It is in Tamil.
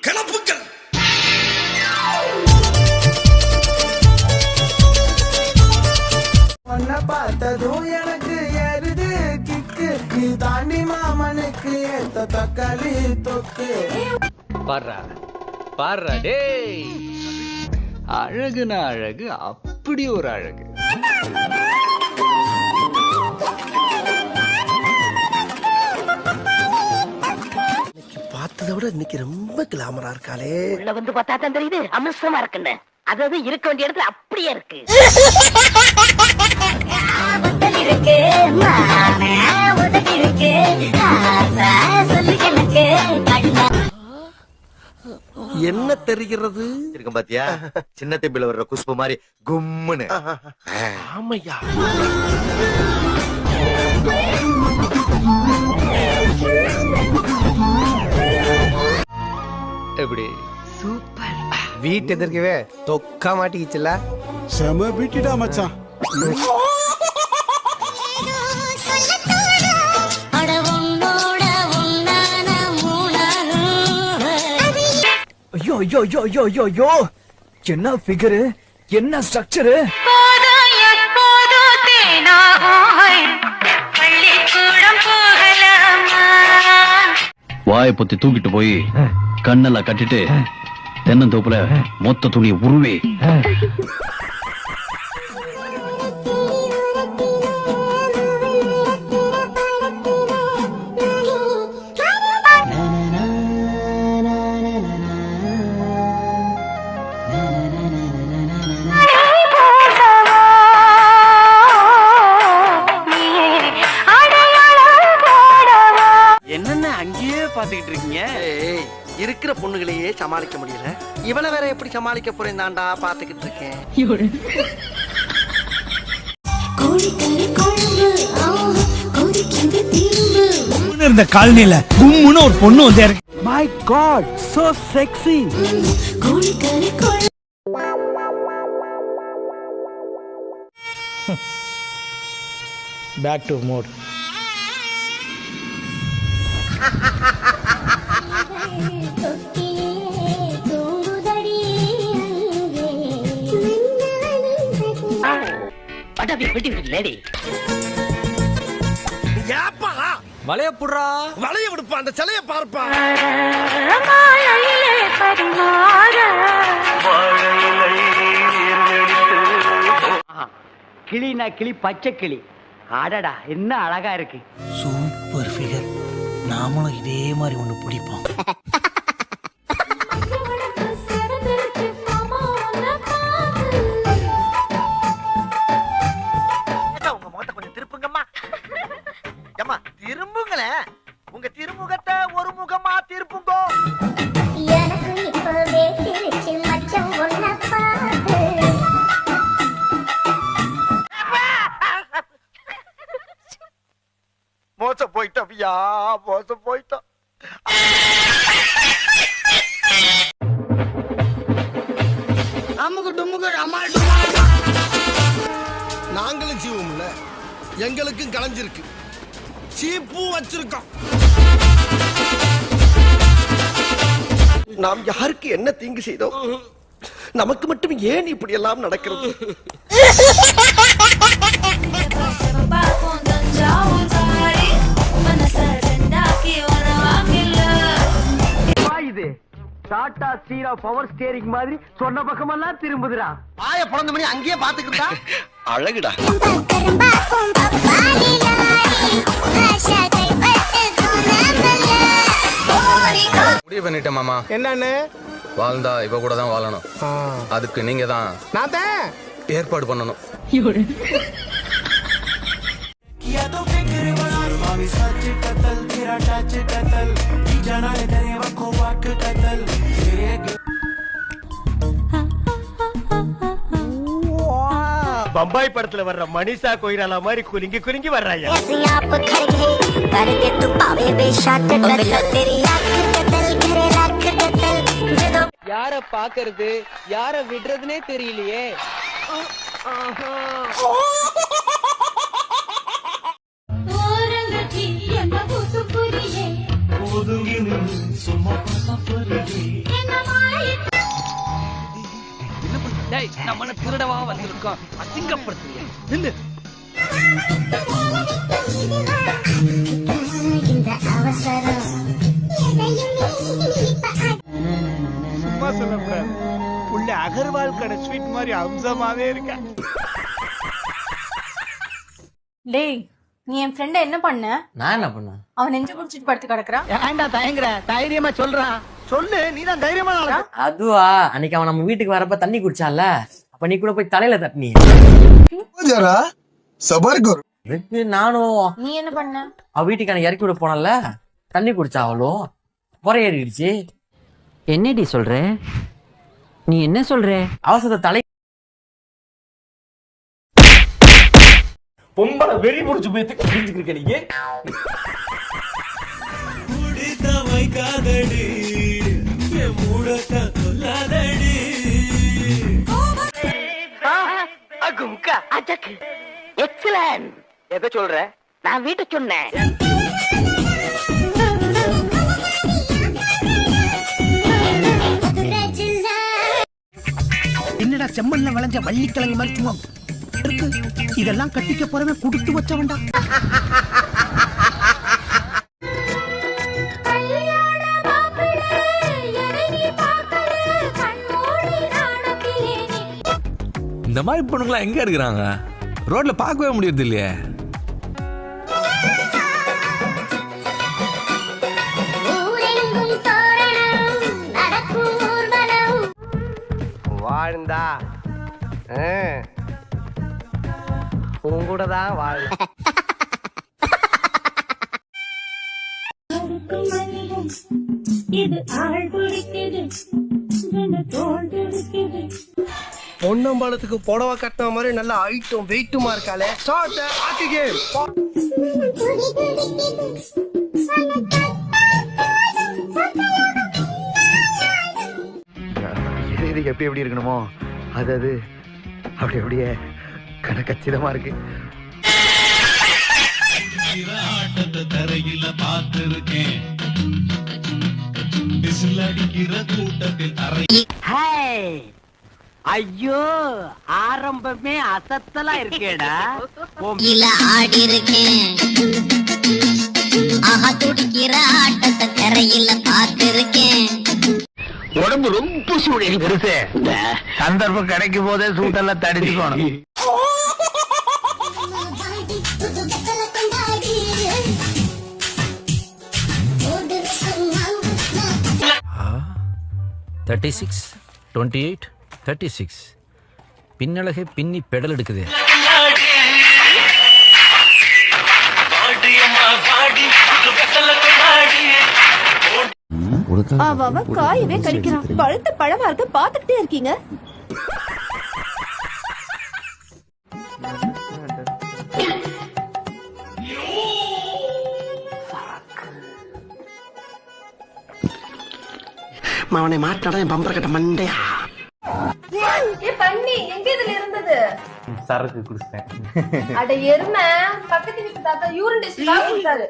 கிளப்புக்கள் உன்னை பார்த்ததும் எனக்கு ஏறுது கிக்கு. நீ தாண்டி மாமனுக்கு ஏத்த தக்காளி தொக்கு. பாடுறா பாடுறா டேய். அழகுனா அழகு அப்படி ஒரு அழகு. பார்த்ததை விட இன்னைக்கு ரொம்ப கிளாமரா இருக்காளே. உள்ள வந்து பார்த்தா தான் தெரியுது அமிர்தமா இருக்குன்னு. அதாவது இருக்க வேண்டிய இடத்துல அப்படியே இருக்கு. என்ன தெரிகிறது? இருக்கும் பாத்தியா? சின்ன தெம்பில வர்ற குஷ்பு மாதிரி கும்முன்னு. ஆமையா? எப்படி? வீட்டு எதிர்க்கவே தொக்கா மாட்டிக்கிச்சுல செம பீட்டிடா மச்சான். ஐயோ ஐயோ ஐயோ ஐயோ ஐயோ ஐயோ. என்ன ஃபிகரு என்ன ஸ்ட்ரக்சரு பள்ளிக்கூடம் போகலாமா? வாயை பொத்தி தூக்கிட்டு போய் கண்ணெல்லாம் கட்டிட்டு தென்னந்தோப்புல மொத்த துணியை உருவே. அங்கேயே பாத்துக்கிட்டு இருக்கீங்க? ஏய், இருக்கிற பொண்ணுகளையே சமாளிக்க முடியல. இவளை வேற எப்படி சமாளிக்க போறேன் தாண்டா பாத்துக்கிட்டு இருக்கேன். இருந்த காலனில கும்முன்னு ஒரு பொண்ணு வந்து இறங்கி my god so sexy back to mode வளைய புடுறா வளைய விடுப்பா அந்த சிலைய பார்ப்பா. கிளினா கிளி பச்சை கிளி. அடடா என்ன அழகா இருக்கு. நாமளும் இதே மாதிரி ஒன்று பிடிப்போம். மோசம் போயிட்டோம்யா மோசம் போயிட்டோம் நாங்களும் ஜீவம்ல. எங்களுக்கும் கலைஞ்சிருக்கு சீப்பும் வச்சிருக்கோம். நாம் யாருக்கு என்ன தீங்கு செய்தோம்? நமக்கு மட்டும் ஏன் இப்படி எல்லாம் நடக்கிறது? ஸ்டீரா பவர் ஸ்டேரிங் மாதிரி சொன்ன பக்கமெல்லாம் திரும்புதுடா. ஆய பிறந்த மணி அங்கேயே பாத்துக்கிட்டா அழகுடா. முடிவு பண்ணிட்டேன் மாமா. என்னன்னு? வாழ்ந்தா இவ கூட தான் வாழணும். அதுக்கு நீங்க தான் நான் தான் ஏற்பாடு பண்ணணும். பம்பாய் படத்துல வர்ற மனிஷா கொய்ராலா மாதிரி குலுங்கி குலுங்கி வர்றாயா? யார பாக்குறது யார விடுறதுனே தெரியலையே. நம்ம திருடவா வந்திருக்கோம். அசிங்கப்படுத்துறீங்க நில்லு. சும்மா சொல்லக்கூடாது. புள்ள அகர்வால் கடை ஸ்வீட் மாதிரி அம்சமாவே இருக்கா. டேய் நீ என் ஃப்ரெண்ட என்ன பண்ண? நான் என்ன பண்ணேன் அவன் நெஞ்சு குடிச்சிட்டு படுத்து கிடக்குறான். ஏன்டா தயங்குற? தைரியமா சொல்றான் சொல்லு நீ தான் தைரியமா அதுவா? அன்னைக்கு அவன் நம்ம வீட்டுக்கு வரப்ப தண்ணி குடிச்சான்ல. அப்ப நீ கூட போய் தலையில தட்டினி. அதுக்கு நானும். நீ என்ன பண்ண? அவ வீட்டுக்கு இறக்கி விட போனல தண்ணி குடிச்சா அவளும் ஏறிடுச்சு என்னடி சொல்ற? நீ என்ன சொல்ற? அவசரத்தை தலை பொம்பளை வெறி முடிச்சு போய் புரிஞ்சுக்கிருக்க நீங்க அகும்கா அஜக்கு எக்ஸலன்ட் எதை சொல்ற நான் வீட்டை சொன்னேன் என்னடா செம்மண்ல விளைஞ்ச வள்ளிக்கிழங்கு மாதிரி சும்மா இருக்கு. இதெல்லாம் கட்டிக்க போறவன் குடுத்து வச்சவன்டா. இந்த மாதிரி பொண்ணுங்களா எங்க இருக்கிறாங்க? ரோட்ல பார்க்கவே முடியறது இல்லையே. வாழ்ந்தா உன் கூட தான் வாழ பொன்னம்பலத்துக்கு புடவை கட்டின மாதிரி நல்ல ஐட்டம் வெயிட்டுமா இருக்காளே. ஸ்டார்ட் ஆக்கு கேம் எது எப்படி எப்படி இருக்கணுமோ அது அது. அப்படி அப்படியே கணக்கச்சிதமா இருக்கு. ஐயோ ஆரம்பமே அசத்தலா இருக்கேடா. இல்ல ஆடி இருக்கேன் ஆஹா துடிக்கிற ஆட்டத்தை தரையில பார்த்திருக்கேன். உடம்பு ரொம்ப சூழல் பெருசு. சந்தர்ப்பம் கிடைக்கும் போதே சூட்டெல்லாம் தடிச்சுக்கணும் thirty six twenty eight thirty six பின்னழகை பின்னி பெடல் எடுக்குது. காயவே கடிக்கிறான். பழுத்த பழமா இருக்க பாத்துக்கிட்டே இருக்கீங்க. அவனை மாட்டாடா என் பம்பர கட்ட மண்டையா? சரக்கு குடிச்சிட்டேன் அட எருமை பக்கத்து வீட்டு தாத்தா யூரின் டெஸ்ட் கொடுத்தாரு